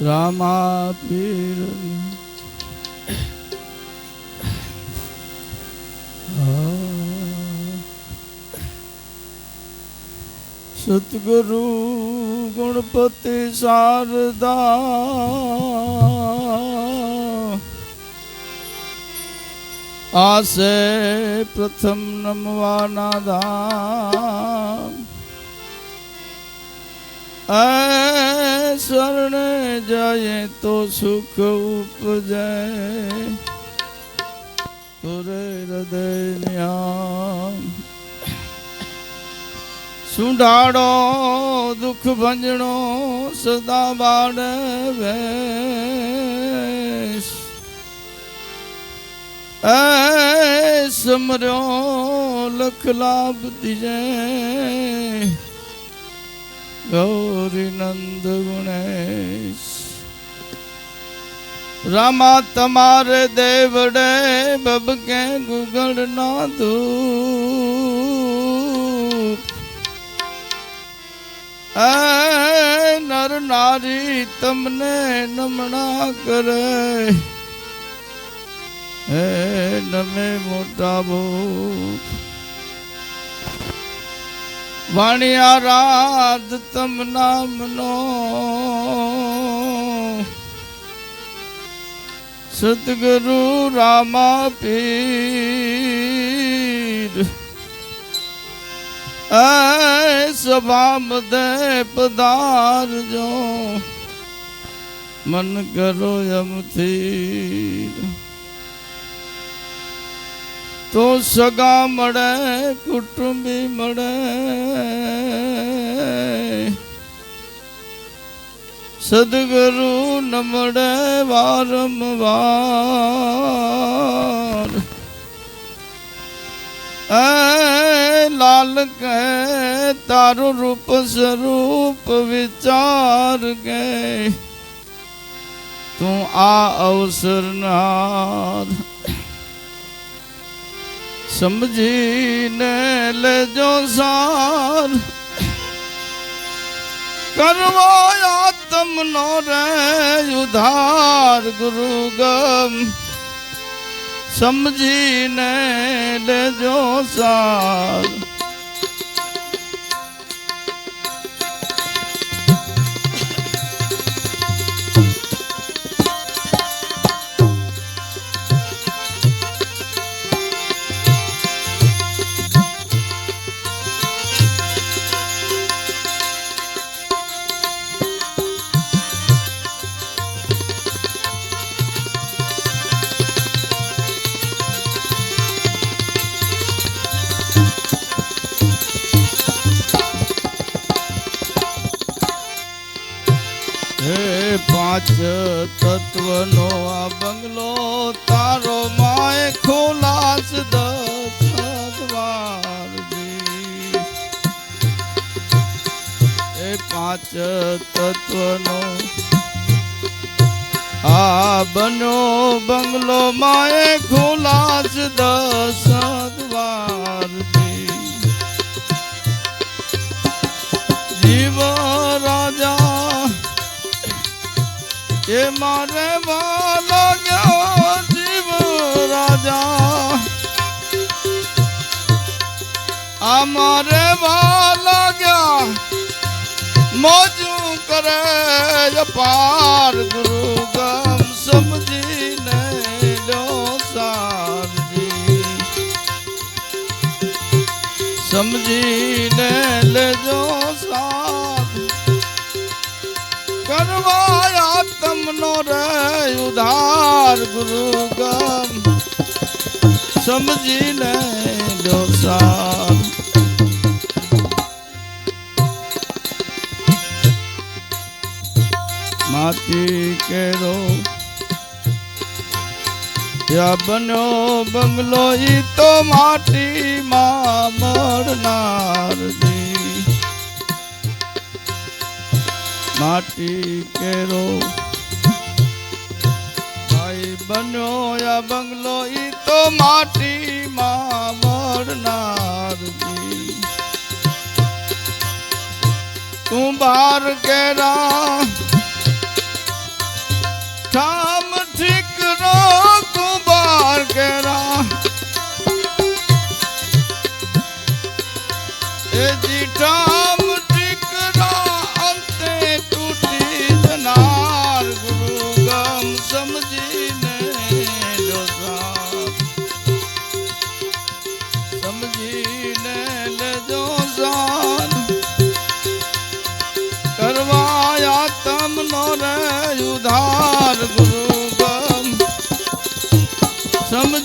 રામા પીર સતગુરુ ગણપતિ શારદા આશે પ્રથમ નમવાના ધામ શરણે જાય તો સુખ ઉપજે. તુરે હૃદય સુંઢાડો, દુઃખ ભંજણો સદા બાળ વેશ એ સમર્યો, લખ લાભ દીજે. ગૌરી નંદ ગુણેશ રામા તમારે દેવડે બબકે ગુગળ ના ધૂપ નર નારી તમને નમણા કરે હે નમે મોટા ભૂપ વાણિયા રાત તમ નામનો. સદગુરુ રામા પીર એ દે પધારજો. મન કરો યમથી. તો સગા મળે, કુટુંબી મળે. સદગુરુ ન મળે વારંવાર. લાલ કે તારું રૂપ સ્વરૂપ વિચાર કે. તું આ અવસર નાર સમજીને લેજો સાર. કરવો આત્મનો રે ઉધાર ગુરુ ગમ સમજીને લેજો સાર. તત્વનો. આ બનો બંગલો માય ખોલાસ દસ દ્વારજી જીવ રાજા, એ મારે વાલો જીવ રાજા. આ મારે વાલો મોજું કરે અપાર ગુરુ ગમ સમજીને સારજી. સમજીને લેજો સાર. કરવાયા તમનો રે ઉધાર ગુરુ ગમ સમજીને લો સાર. માટી કેરો યા બન્યો બંગલો ઈ તો માટીમાં મળનારજી માટી કેરો ભાઈ બન્યો યા બંગલો ઈ તો માટીમાં મળનારજી કુંભાર કેરા ઠામ ઠીકરો તું બાર એ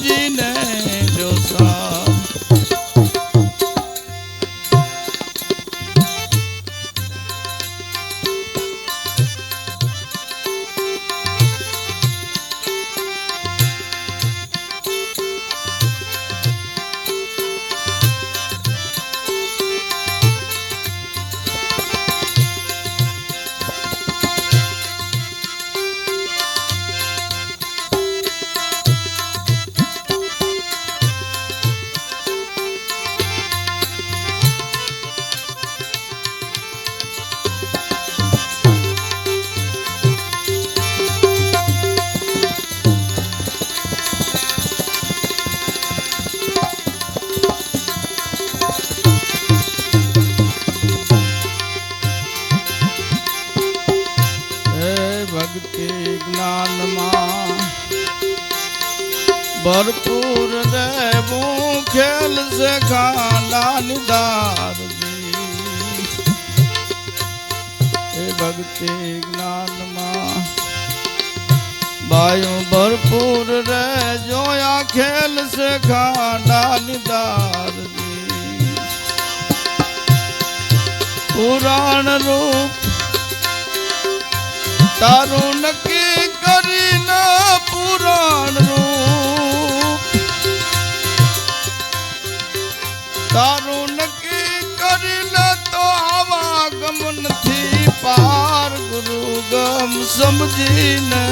સમજીને જો સાથ ભક્તિ જ્ઞાનમાં બાયું ભરપૂર રે જોયા ખેલ છે ખાંડા નિધારજી પુરાણ રૂપ તારું નક્કી ગમ સમજીને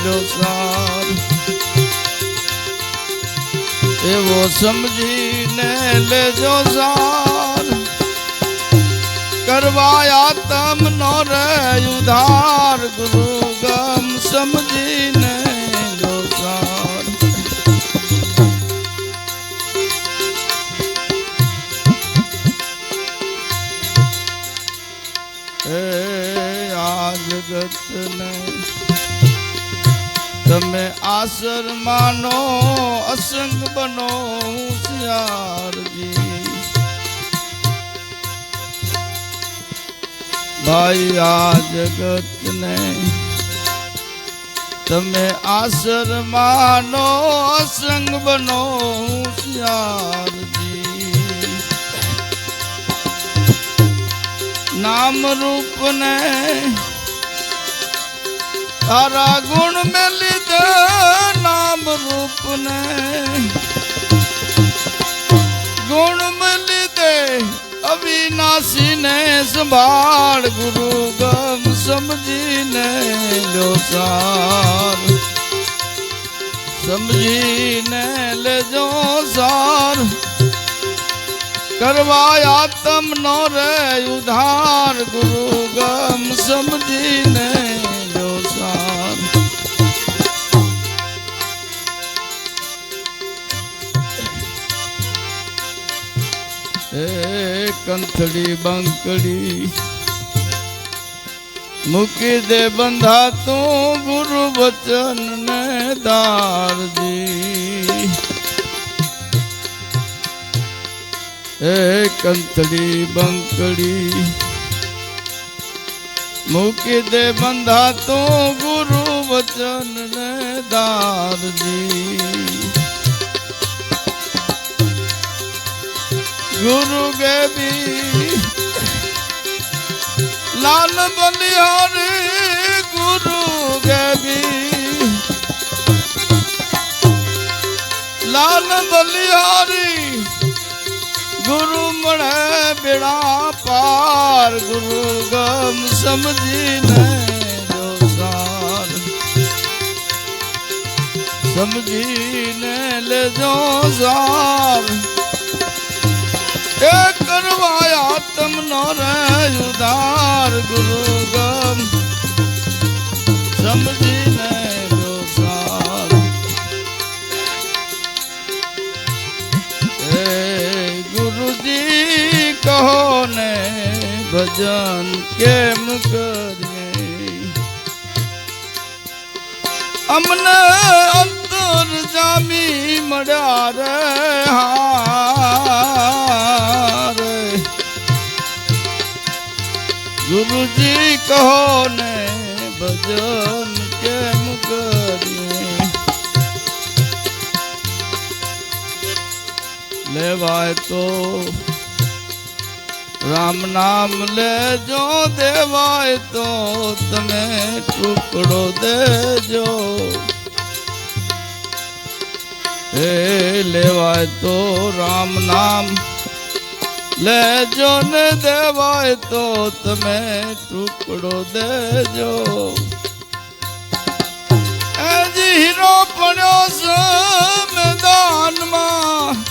ડોસાર એવો સમજીને લેજો સાર. કરવાયા તમનો રે ઉધાર, ગુરુ ગમ સમજીને જો Hey આ જગતને તમે આસર માનો, અસંગ બનો હોશિયારજી ભાઈ આ જગતને તમે આસર માનો, અસંગ બનો હોશિયારજી નામ રૂપને તારા ગુણ મેં લીધે નામ રૂપને. ગુણ મેં લીધે અવિનાશી ને સંભાળ ગુરુ ગમ સમજીને લો સાર. સમજીને લેજો સાર. કરવાયા તમનો રે ઉધાર ગુરુ ગમ સમજીને લો સાર હે કંથડી બંકડી મૂકી દે બંધા તું ગુરુ વચન ને દારજી હે કંથડી બંકડી મૂકી દે બંધા તું ગુરુ વચન ને દારજી. ગુરુ ગેબી લાલ બલિહારી ગુરુ ગેબી લાલ બલિહારી ગુરુ મળે બેડા પાર, ગુરુ ગમ સમજીને સમજીને લેજો સાર એ કરવાયા તમનો રે ઉદાર, ગુરુ ગમ સમજીને ભજન કેમ કરીએ અમને અંતર જામી મળ્યા રે હારે ગુરુજી કહો ને ભજન કેમ કરીએ લેવાય તો રામ નામ લેજો, દેવાય તો તમે ટુકડો દેજો. હે લેવાય તો રામ નામ લેજો ને દેવાય તો તમે ટુકડો દેજો. હીરો પડ્યો છે મેદાનમાં.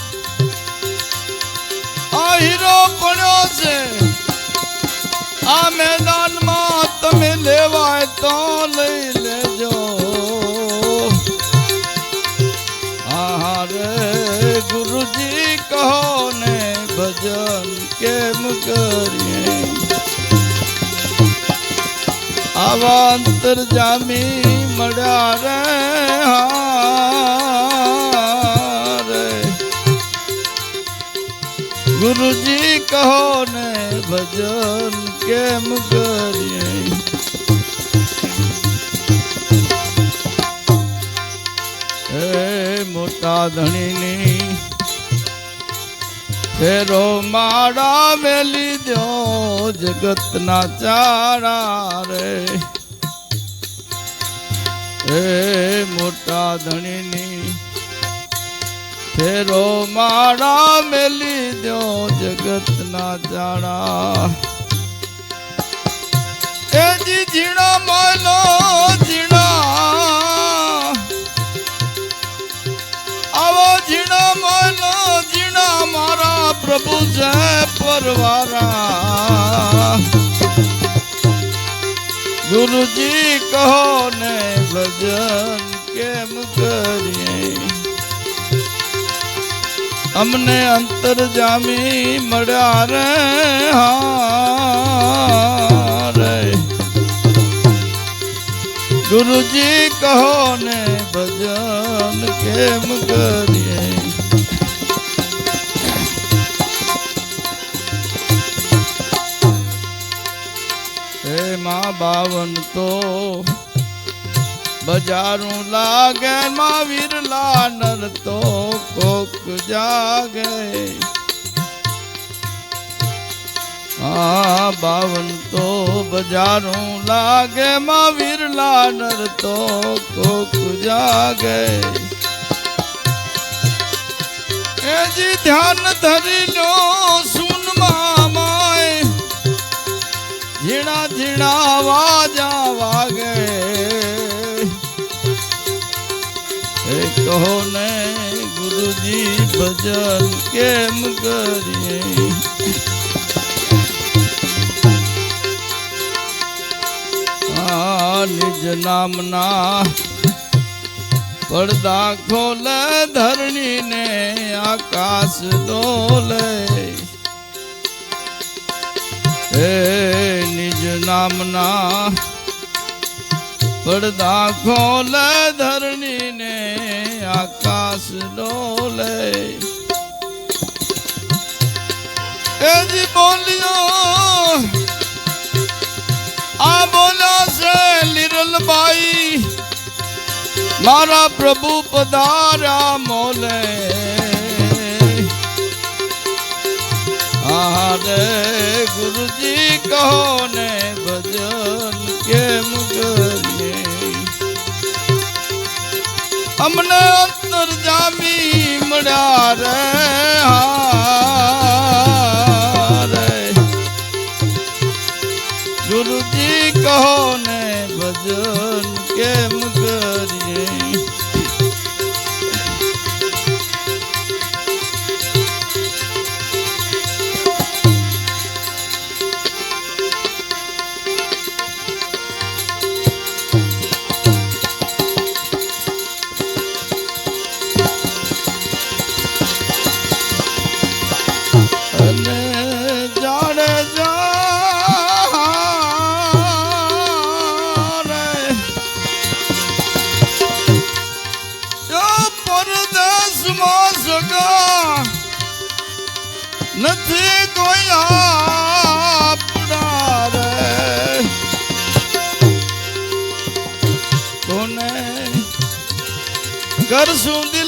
હીરો પડ્યો છે. આ મેદાનમાં તમે લેવાય તો લઈ લેજો. આહા રે ગુરુજી કહો ને ભજન કેમ કરીએ? આવા અંતર જામી મળ્યા રે હારે ગુરુજી કહો ને ભજન કેમ કરીએ? હે મોટા ધણીની ફેરો માળા મેલી દો જગતના ચારા રે. હે મોટા ધણીની ફેરો માળા મેલી દો જગતના જાણા. એ જી ઝીણા મનો ઝીણા. આવો ઝીણા માલો ઝીણા મારા પ્રભુ જય પરવારા. ગુરુજી કહો ને ભજન કેમ કરીએ? અમને અંતર જામી મળ્યા રે હારે ગુરુજી કહો ને ભજન કેમ કરીએ? હે મા બાવન તો બજારું લાગે માં લાનર નર તો કોક જાગે. હા, બાવન તો બજારું લાગે માં લાનર નર તો કોક જાગે. એ જી ધ્યાન ધરી લો સુન મામાય ઝીણા ઝીણા વાજા વાગે. કહો ને ગુરુજી, ભજન કેમ કરીએ? નિજ નામના પડદા ખોલે ધરણી ને આકાશ દોલે. હે નિજ નામના પડદા ખોલે ધરણી ને આકાશ ડોલે એ જી બોલ્યો, આ બોલ્યા છે લીરલભાઈ, મારા પ્રભુ પધારા મોલે. આરે ગુરુજી કહો ને ભજન કેમ કરીએ અમને અંતર જામી મળ્યા રે હારે ગુરુજી કહો ને ભજન કેમ કરીએ? કરશું દિલની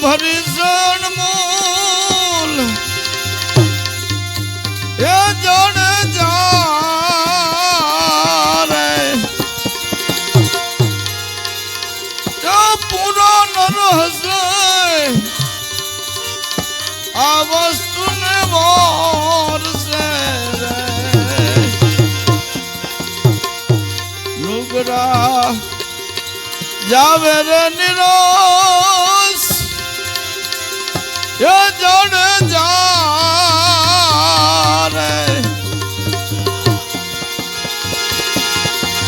વસ્તુ ભરી સણ મૂલ. એ જોડે રે જો પૂરો ન હશે. આ વસ્તુને મોરશે નુગરા જાવે રે નિરોશ એ જોડે જા રે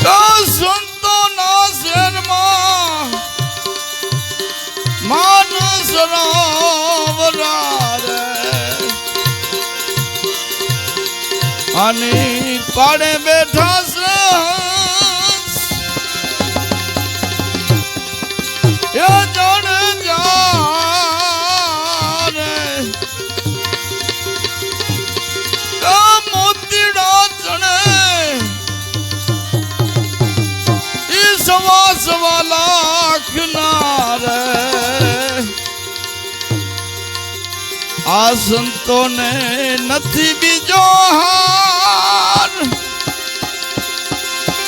તો સંતો ના શેરમાં માન સરોવરા રે આની પાડે બેઠા આ સંતોને નથી બીજો હાર.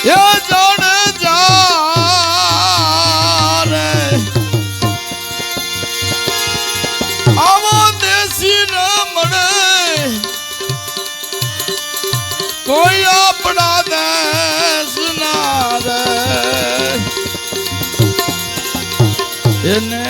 એ જોડે જારે આવો દેશી ન કોઈ આપણા દેશ ના એને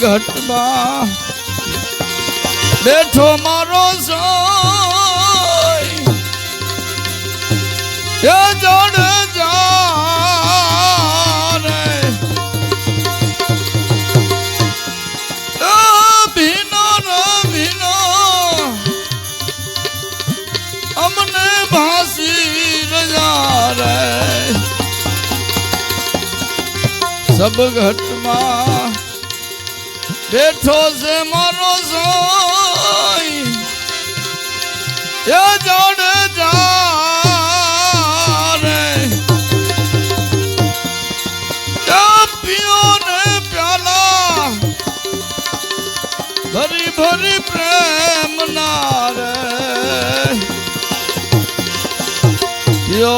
ઘટમાં બેઠો મારો સોય. જોડે જા સબ ઘટમાં બેઠો છે મારો સોય. એ જોડે જા રે ભરી ભરી પ્રેમ ના રે. પીઓ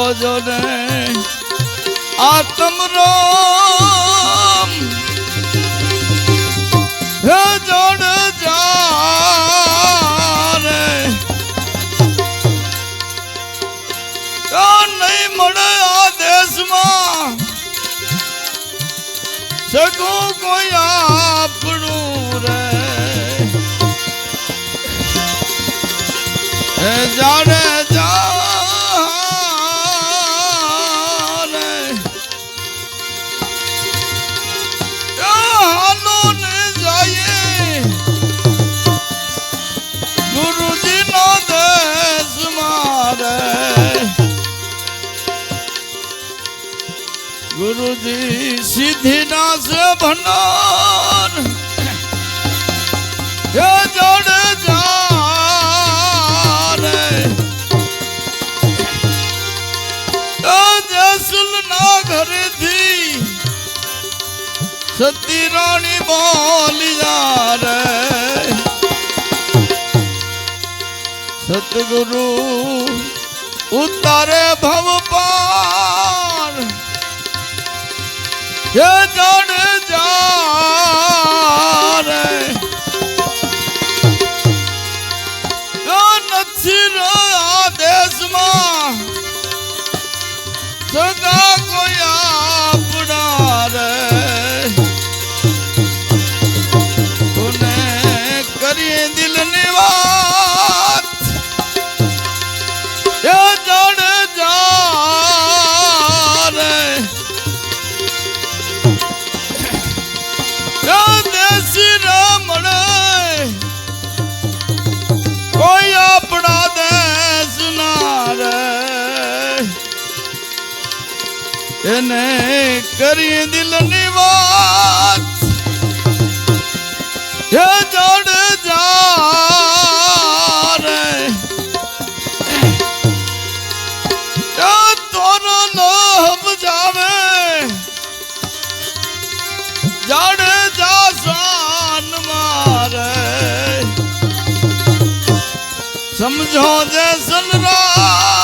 છે ભંડોર. હે જોડે જાને જસલ ના ઘરેથી સતી રાણી બોલી જા રે સતગુરુ ઉતારે ભવ પાર. તેરી દિલની વાત હે જોડ જા રે તોનો નો સમજાવે જાડ જા સાન મારે સમજો જે સનરા